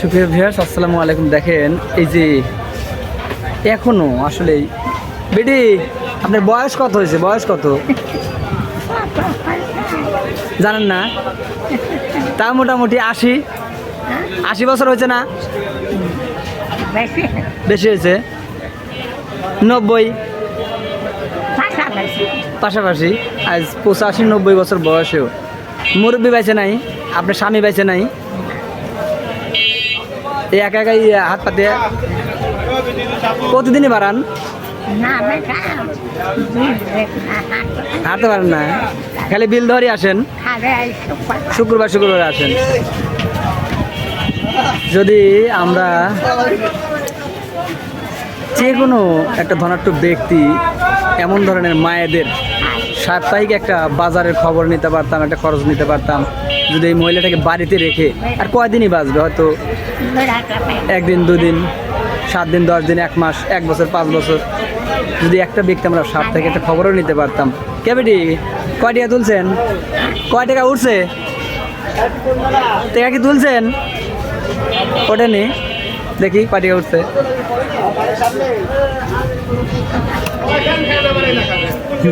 সুপ্রিয় ভিউয়ার্স আসসালামু আলাইকুম। দেখেন এই যে এখনও আসলে বেটি আপনার বয়স কত হয়েছে? বয়স কত? জানেন না? তা মোটামুটি আশি। আশি বছর হয়েছে না? বেশি হয়েছে? নব্বই। পাশাপাশি। পাশাপাশি আজ পঁচাশি নব্বই বছর বয়সেও। মুরব্বী বাইছে নাই আপনার স্বামী বাইছে নাই। এই একা একাই হাত পাতে প্রতিদিনই বাড়ান? হাঁটতে পারেন না। খালি বিল ধরে আসেন। শুক্রবার শুক্রবার আসেন। যদি আমরা যে কোনো একটা ধনাট্য ব্যক্তি এমন ধরনের মায়েদের সাপ্তাহিক একটা বাজারের খবর নিতে পারতাম একটা খরচ নিতে পারতাম যদি এই মহিলাটাকে বাড়িতে রেখে আর কয়দিনই বাঁচবে? হয়তো একদিন, দুদিন, সাত দিন, দশ দিন, এক মাস, এক বছর, পাঁচ বছর। যদি একটা ব্যক্তি আমরা সাপ্তাহিক একটা খবরও নিতে পারতাম। কেবেটি কয় টাকা তুলছেন? কয় টাকা উঠছে? টাকা কি তুলছেন? ওঠেনি। দেখি কয় টাকা উঠছে।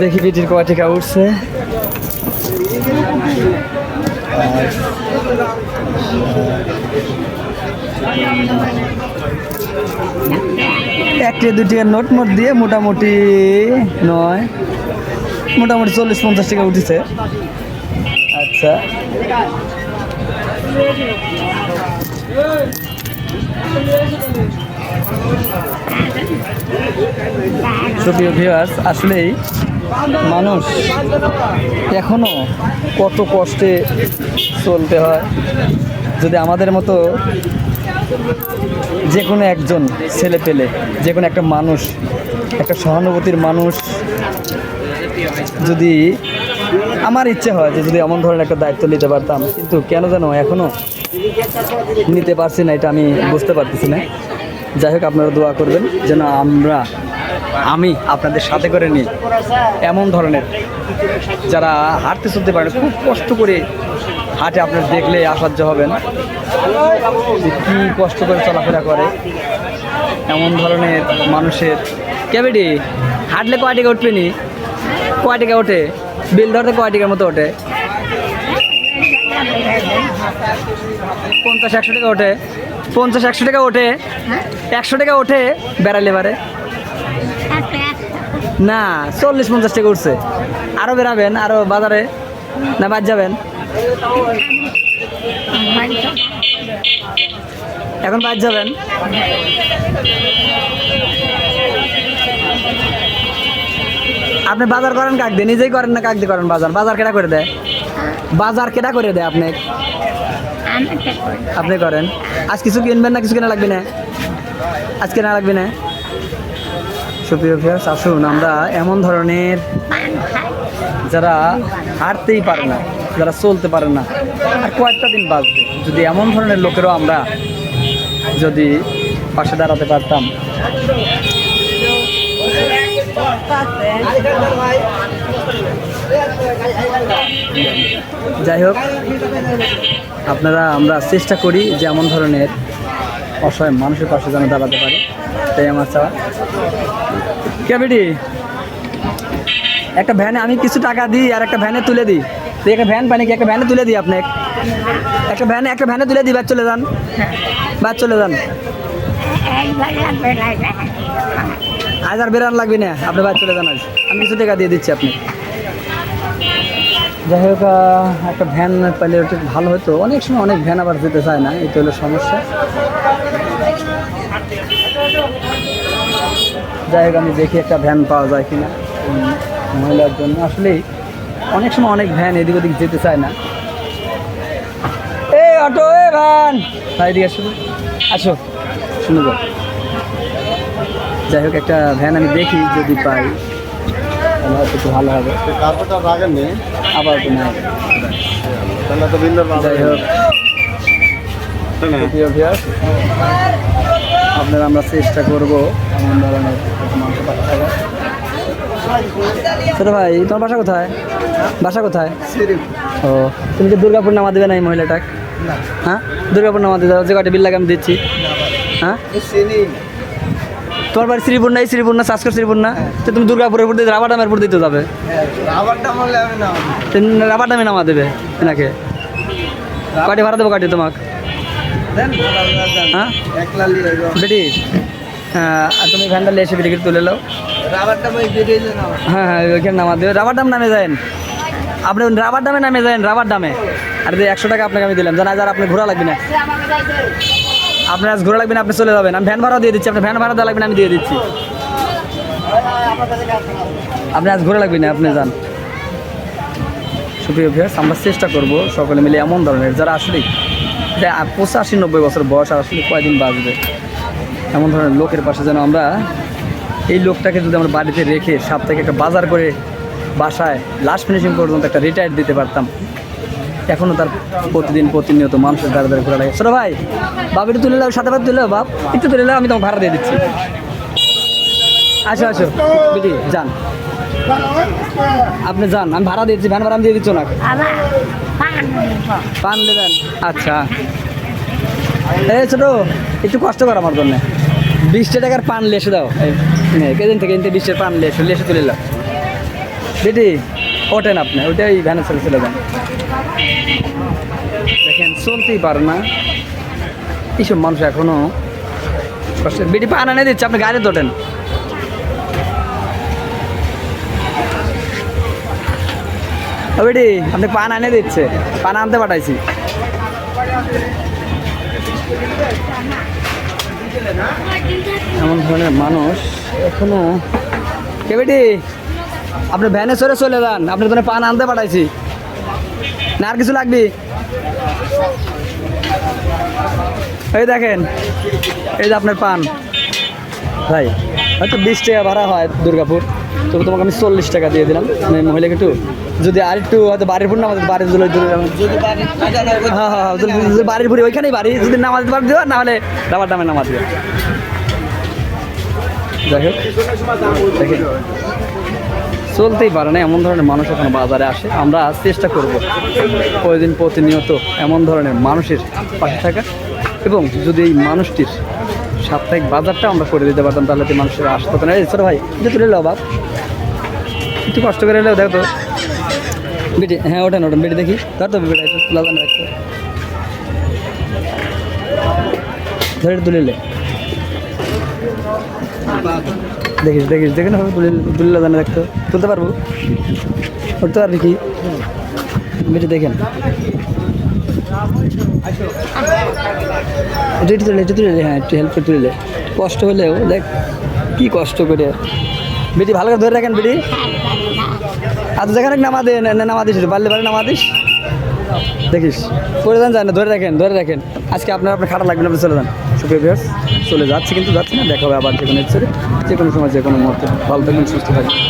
দেখি বিটির কয় টাকা উঠছে। একটা টাকার নোট মোট দিয়ে মোটামুটি নয়, মোটামুটি চল্লিশ পঞ্চাশ টাকা উঠেছে। আচ্ছা। সুপ্রিয় ভিউয়ার্স আসলেই মানুষ এখনও কত কষ্টে চলতে হয়। যদি আমাদের মতো যে কোনো একজন ছেলে পেলে যে কোনো একটা মানুষ, একটা সহানুভূতির মানুষ যদি আমার ইচ্ছে হয় যে যদি এমন ধরনের একটা দায়িত্ব নিতে পারতাম, কিন্তু কেন যেন এখনও নিতে পারছি না, এটা আমি বুঝতে পারতেছি না। যাই হোক, আপনারা দোয়া করবেন যেন আমরা আমি আপনাদের সাথে করে নিই। এমন ধরনের যারা হাঁটতে চলতে পারে না, খুব কষ্ট করে হাঁটে আপনার দেখলে আশ্চর্য হবেন কী কষ্ট করে চলাফেরা করে। এমন ধরনের মানুষের ক্যাবেটি হাঁটলে কয় টাকা উঠবে নি? কয় টাকা ওঠে? বিল ধরতে কয় টাকার মতো ওঠে? পঞ্চাশ একশো টাকা ওঠে? পঞ্চাশ একশো টাকা ওঠে? একশো টাকা ওঠে বেড়ালে এবারে না চল্লিশ পঞ্চাশ টাকা উঠছে। আরও বেরাবেন আরও বাজারে না বাদ যাবেন? এখন বাদ যাবেন? আপনি বাজার করেন কাক দিয়ে? নিজেই করেন না কাক দিয়ে করেন বাজার? বাজার কেটা করে দেয়? বাজার কেটা করে দেয় আপনি? আপনি করেন। আজ কিছু কিনবেন না কিছু কেনা লাগবে না? আজ কেনা লাগবে না? সুপ্রিয় ভিউয়ার্স আসুন আমরা এমন ধরনের যারা হাঁটতেই পারে না, যারা চলতে পারে না, আর কয়েকটা দিন বাঁচবে। যদি এমন ধরনের লোকেরও আমরা যদি পাশে দাঁড়াতে পারতাম। যাই হোক, আপনারা, আমরা চেষ্টা করি যে এমন ধরনের অসহায় মানুষের পাশে যেন দাঁড়াতে পারি তাই আমার চাওয়া। ক্যাবিটি একটা ভ্যানে আমি কিছু টাকা দিই আর একটা ভ্যানে তুলে দিই। তো একটা ভ্যান পানি কি একটা ভ্যানে তুলে দিই আপনি একটা ভ্যানে একটা ভ্যানে তুলে দিই, বাদ চলে যান। বাদ চলে যান। আজ আর বেরান লাগবে না, আপনি বাদ চলে যান আজ। আমি কিছু টাকা দিয়ে দিচ্ছি আপনি যাই হোক একটা ভ্যান পাইলে ভালো হতো। অনেক সময় অনেক ভ্যান আবার যেতে চায় না এটা হলো সমস্যা। যাই হোক আমি দেখি একটা ভ্যান পাওয়া যায় কিনা মহিলার জন্য। আসলেই অনেক সময় অনেক ভ্যান এদিক ওদিক যেতে চায় না। এই অটো এ ভ্যান ভাই এদিকে আসো। আসো শুনে যাও। যাই হোক একটা ভ্যান আমি দেখি যদি পাই তাহলে হয়তো একটু ভালো হবে। আবার তো না। যাই হোক। ভিউয়ার্স, আমরা চেষ্টা করব। এমন ধরনের ছোট ভাই তোমার বাসা কোথায়? বাসা কোথায়? ও তুমি কি দুর্গাপুর নামা দেবে না এই মহিলাটাকে হ্যাঁ? দুর্গাপুর নামাতে যাও যে কয়টা বিল লাগে আমি দিচ্ছি। হ্যাঁ? তোমার বাড়ি শ্রীপুর না এই শ্রীপুর না সাসকর শ্রীপুর না? তো তুমি দুর্গাপুরের উপর দিয়ে রাবার ডামের উপর দিতে যাবে। রাবার ডামে নামা দেবে এনাকে। কয়টি ভাড়া দেবো কয়টি তোমাকে? হ্যাঁ? বেটি হ্যাঁ আর তুমি ভ্যান্ডালে এসে টিকিট তুলে নাও। হ্যাঁ হ্যাঁ ওইখানে নামা দেবে রাবার ডাম নামে যান আপনি রাবার ডামে নামে যান রাবার ডামে আর যে একশো টাকা আপনাকে আমি দিলাম। জানা যার আপনি ঘোরা লাগবে না। আপনার আজ ঘোরা লাগবে না, আপনি চলে যাবেন। আমি ভ্যান ভাড়া দিয়ে দিচ্ছি, আপনার ভ্যান ভাড়া দেওয়া লাগবে না, আমি দিয়ে দিচ্ছি। আপনি আজ ঘোরা লাগবে না, আপনি যান। সুপ্রিয় ভিউয়ার্স আমরা চেষ্টা করব সকলে মিলে এমন ধরনের, যারা আসলে পঁচাশি নব্বই বছর বয়স আসলে কয়দিন বাঁচবে। এমন ধরনের লোকের পাশে যেন আমরা এই লোকটাকে যদি আমরা বাড়িতে রেখে সাপ্তাহিক একটা বাজার করে বাসায় লাস্ট ফিনিশিং পর্যন্ত একটা রিটায়ার দিতে পারতাম এখনও তার প্রতিদিন প্রতিনিয়ত মানুষের দ্বারা দ্বারা ঘোরা লাগে। ছোটো ভাই বাপ একটু তুলে নাও সাথে বাদ তুলে বাপ। একটু তুলে আমি তোমাকে ভাড়া দিয়ে দিচ্ছি। আসো আসো। দিদি যান। আপনি যান আমি ভাড়া দিচ্ছি ভ্যান ভাড়া আমি দিয়ে দিচ্ছ না পান দেবেন আচ্ছা। এই ছোট, একটু কষ্ট কর আমার জন্য। বিশটা টাকার পান লেসে দাও। কেদিন থেকে ইনতে বিশটার পান লেসে লেসে তুলে দাও দিদি ওঠেন আপনি, ওইটাই ভ্যানে চলে চলে যান। দেখেন, চলতেই পারে না। এইসব মানুষ এখনও কষ্ট বেটি, পান এনে দিচ্ছে, আপনি গাড়িতে ওঠেন ও বেটি, আপনি পান এনে দিচ্ছে, পান আনতে পাঠাইছি। এমন ধরনের মানুষ এখনও। কেবেটি আপনি ভ্যানে সরে চলে যান। আপনি জন্য পান আনতে পাঠাইছি। না আর কিছু লাগবে? এই দেখেন, এই যে আপনার পান। ভাই, হয়তো বিশ টাকা ভাড়া হয় দুর্গাপুর। তবে তোমাকে আমি চল্লিশ টাকা দিয়ে দিলাম। মানে মহিলাকে একটু যদি আর একটু হয়তো বাড়ির পুর নামাজ বাড়ির দূরে দূরে হ্যাঁ হ্যাঁ হ্যাঁ, বাড়ির পুরি ওইখানেই বাড়ি। যদি নামাজ পার দিও নাহলে রাবার দামে নামাজ দিও। যাই হোক দেখেন চলতেই পারে না এমন ধরনের মানুষ এখন বাজারে আসে। আমরা চেষ্টা করব প্রতিদিন প্রতিনিয়ত এমন ধরনের মানুষের পাশে থাকা। এবং যদি এই মানুষটির সাপ্তাহিক বাজারটা আমরা করে দিতে পারতাম তাহলে মানুষের আসতে না। এই ভাই একটু তুলে লো বাপ। একটু কষ্ট করে এলেও দেখো তো। বেটি হ্যাঁ ওঠেন ওঠেন। বেটি, দেখি। ধর তো বেটা, একটু লাগান ধরে তুলে লে দেখিস দেখিস, দেখে না তুলে তুলে দেখতো। তুলতে পারব? উঠতে পারবি কি? বেটি, দেখেন। এটা তুলে একটু তুলে হ্যাঁ একটু হেল্প করে তুলে। কষ্ট হলেও, দেখ, কি কষ্ট করে। বেটি, ভালো করে ধরে রাখেন, বেটি। আচ্ছা যেখানে নামা দে নামা দিস পারলে পারলে নামা দিস। দেখিস। করে দেন যায় না ধরে রাখেন ধরে রাখেন। আজকে আপনার আপনার খারাপ লাগবে না, আপনি চলে যান। সুপ্রিয় চলে যাচ্ছে, কিন্তু যাচ্ছে না। দেখা হবে আবার যে কোনো যে কোনো সময়, যে কোনো মুহূর্তে। ভালো থাকবেন, সুস্থ থাকবেন।